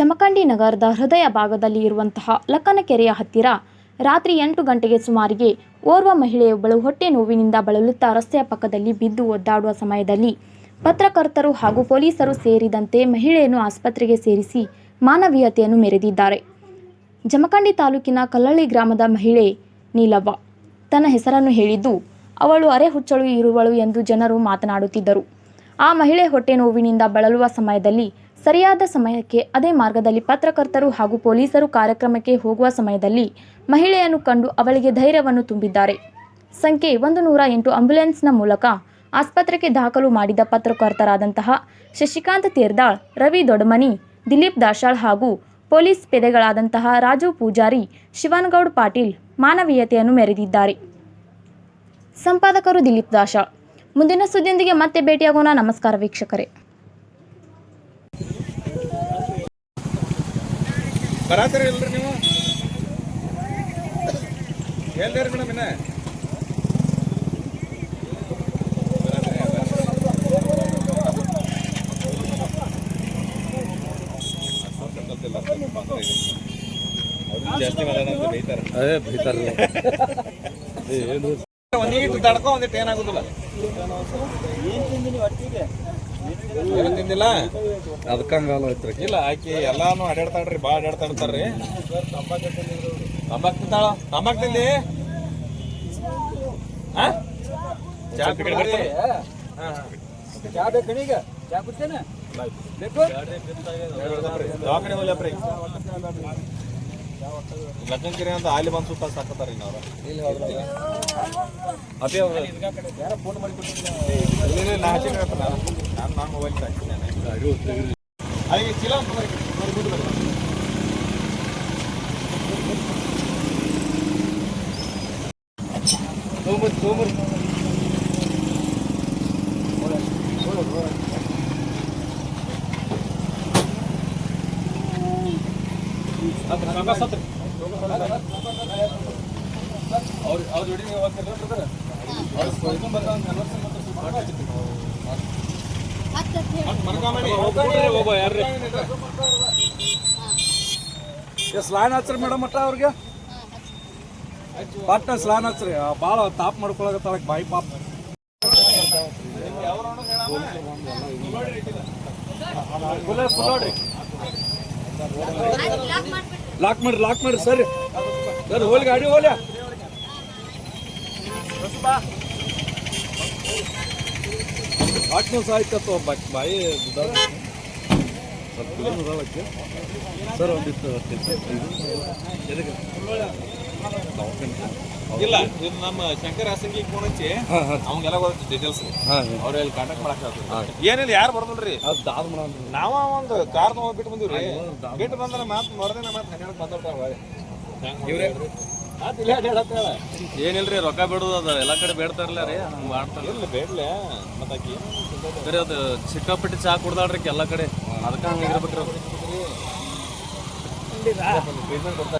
ಜಮಖಂಡಿ ನಗರದ ಹೃದಯ ಭಾಗದಲ್ಲಿ ಇರುವಂತಹ ಲಕ್ಕನಕೆರೆಯ ಹತ್ತಿರ ರಾತ್ರಿ ಎಂಟು ಗಂಟೆಗೆ ಸುಮಾರಿಗೆ ಓರ್ವ ಮಹಿಳೆಯೊಬ್ಬಳು ಹೊಟ್ಟೆ ನೋವಿನಿಂದ ಬಳಲುತ್ತಾ ರಸ್ತೆಯ ಪಕ್ಕದಲ್ಲಿ ಬಿದ್ದು ಒದ್ದಾಡುವ ಸಮಯದಲ್ಲಿ ಪತ್ರಕರ್ತರು ಹಾಗೂ ಪೊಲೀಸರು ಸೇರಿದಂತೆ ಮಹಿಳೆಯನ್ನು ಆಸ್ಪತ್ರೆಗೆ ಸೇರಿಸಿ ಮಾನವೀಯತೆಯನ್ನು ಮೆರೆದಿದ್ದಾರೆ. ಜಮಖಂಡಿ ತಾಲೂಕಿನ ಕಲ್ಲಳ್ಳಿ ಗ್ರಾಮದ ಮಹಿಳೆ ನೀಲವ್ವ. ತನ್ನ ಹೆಸರನ್ನು ಹೇಳಿದ್ದು, ಅವಳು ಅರೆ ಹುಚ್ಚಳು, ಇರುವಳು ಎಂದು ಜನರು ಮಾತನಾಡುತ್ತಿದ್ದರು. ಆ ಮಹಿಳೆ ಹೊಟ್ಟೆ ನೋವಿನಿಂದ ಬಳಲುವ ಸಮಯದಲ್ಲಿ ಸರಿಯಾದ ಸಮಯಕ್ಕೆ ಅದೇ ಮಾರ್ಗದಲ್ಲಿ ಪತ್ರಕರ್ತರು ಹಾಗೂ ಪೊಲೀಸರು ಕಾರ್ಯಕ್ರಮಕ್ಕೆ ಹೋಗುವ ಸಮಯದಲ್ಲಿ ಮಹಿಳೆಯನ್ನು ಕಂಡು ಅವಳಿಗೆ ಧೈರ್ಯವನ್ನು ತುಂಬಿದ್ದಾರೆ. ಸಂಖ್ಯೆ ಒಂದು ನೂರ ಎಂಟು ಆಂಬ್ಯುಲೆನ್ಸ್ನ ಮೂಲಕ ಆಸ್ಪತ್ರೆಗೆ ದಾಖಲು ಮಾಡಿದ ಪತ್ರಕರ್ತರಾದಂತಹ ಶಶಿಕಾಂತ್ ತೇರ್ದಾಳ್, ರವಿ ದೊಡಮನಿ, ದಿಲೀಪ್ ದಾಶಾಳ್ ಹಾಗೂ ಪೊಲೀಸ್ ಪೆದೆಗಳಾದಂತಹ ರಾಜು ಪೂಜಾರಿ, ಶಿವನಗೌಡ್ ಪಾಟೀಲ್ ಮಾನವೀಯತೆಯನ್ನು ಮೆರೆದಿದ್ದಾರೆ. ಸಂಪಾದಕರು ದಿಲೀಪ್ ದಾಶಾಳ್ ಮುಂದಿನ ಸುದ್ದಿಯೊಂದಿಗೆ ಮತ್ತೆ ಭೇಟಿಯಾಗೋಣ. ನಮಸ್ಕಾರ ವೀಕ್ಷಕರೇ. ಬರಾತ್ರಿ ಇಲ್ರಿ ನೀವು? ಎಲ್ರಿ ಮೇಡಮ್ ಇನ್ನ? ಜಾಸ್ತಿ ಮಾತಾಡೋದು ಬೈತಾರೆ. ಅದೇ ಬೈತಾರಲ್ಲ ಒಂದೀಟು ತಡ್ಕೊ ಒಂದಿಟ್ಟು ಏನಾಗುದಿಲ್ಲ. ಏನು ತಿಂದಿಲ್ಲ? ಅದಕ್ಕಂಗಲ್ಲ ಐತ್ರಿ ಇಲ್ಲ ಆಕಿ ಎಲ್ಲಾನು ಅಡ್ಯಾಡ್ತಾಳ್ರಿ ಭಾಳ ಅಡ್ಯಾಡ್ತಾ ಇರ್ತಾರ್ರಿ ತಂಬಾಕ್ ತಿಂತಾಳ? ತಂಬಾಕ್ ತಿಂದಿ? ಹಾ? ಚಾ ಕುಡ್ರಿ? ಹಾ, ಹಾ. ಚಾ ಕುಡ್ತೇನೆ? ಬೇಕು? ದವಾಖಾನೆ ಹೋಗ್ಲಪ್ರಿ ಲಗ್ನಕಿರಿ ಅಂತ ಅಲ್ಲಿ ಬಂದು ಸುತ್ತ ಸಾಕತ್ತಾರ ನಾವು ಅದೇ ಅವ್ರು. ಇಲ್ಲ, ಇಲ್ಲ, ನಾ ಹಚ್ಚಿನಿ ಅಂತ ನಾನು. ನಾನು ಮೊಬೈಲ್ ಹಾಕ್ತೀನಿ ಚೀಲ ಅಂತ ನಾವು. ಸ್ಲಾನ್ ಹಚ್ರಿ ಮೇಡಮ್ ಅಟ್ಟ ಅವ್ರಿಗೆ. ಪಾಟ್ನ ಸ್ಲಾನ್ ಹಚ್ರಿ. ಭಾಳ ತಾಪ್ ಮಾಡ್ಕೊಳಕತ್ತಾಳ ಬಾಯಿ ಪಾಪ. ಲಾಕ್ ಮಾಡ್ರಿ ಲಾಕ್ ಮಾಡ್ರಿ, ಸರಿ ಸರ್, ಹೋಲಿ ಗಾಡಿ, ಹೋಲ ಆಟ್ನೂ ನಿಮಿಷ ಆಯ್ತತ್ತು ಬಾಯಿ. ಸ್ವಲ್ಪ. ಸರ್ ಒಂದಿತ್ತು? ಇಲ್ಲ ಇದು ನಮ್ಮ ಶಂಕರ್ ಹಾಸಂಗಿ ಫೋನ್ ಹಚ್ಚಿ ಅವಂಗೆಲ್ಲ ಗೊತ್ತ ಡೀಟೇಲ್ಸ್ ಅವ್ರ ಇಲ್ಲಿ ಕಾಂಟ್ಯಾಕ್ಟ್ ಮಾಡಕ್ ಏನಿಲ್ಲ ಯಾರು ಬರ್ದಲ್ರಿ? ನಾವ ಒಂದು ಕಾರ್ ತಗೊಂಡ್ ಬಿಟ್ಟು ಬಂದಿವ್ರಿ. ಬಿಟ್ಟು ಬಂದ್ರೆ ಮಾತು ಮರ್ದಿನ ಮಾತು ಹನ್ನೆರಡು ಇವ್ರೆ ಏನಿಲ್ರಿ ರೊಕ್ಕ ಬಿಡೋದು ಅದ ಎಲ್ಲ ಕಡೆ ಬೇಡ್ತಾರಲ್ಲ ರೀ ಹಂಗೆ ಮಾಡ್ತಾರ. ಇಲ್ಲ ಬೇಡ್ಲೆ. ಮತ್ತಾಕಿ ಸರಿ ಅದು ಸಿಕ್ಕಾಪಟ್ಟಿ ಚಾ ಕುಡ್ದಾಡ್ರಿ ಎಲ್ಲ ಕಡೆ. ಅದಕ್ಕೆ ಹಂಗೆ ಇರ್ಬೇಕ್ರಿ ಅದು ಟ್ರೀಟ್ಮೆಂಟ್ ಕೊಡ್ತಾರೆ.